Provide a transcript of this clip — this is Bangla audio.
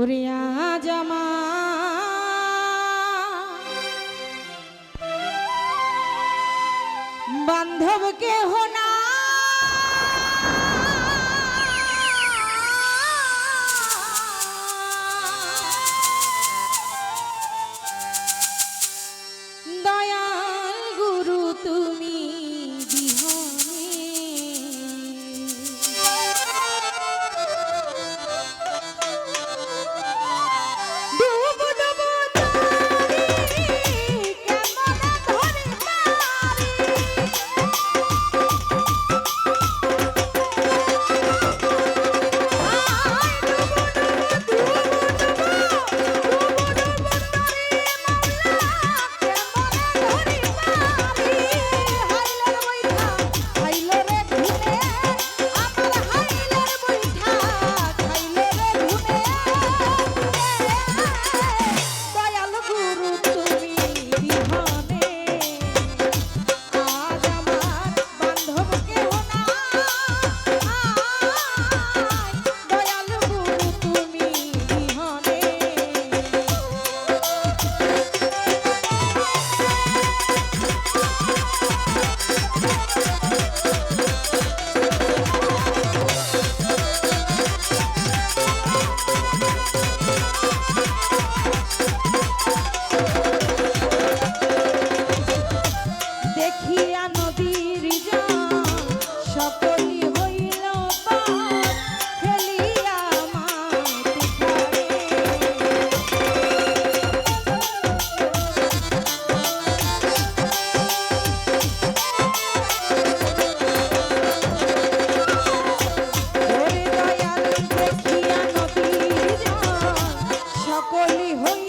উড়িয়া জামা। বান্ধব কেহ সকলি হই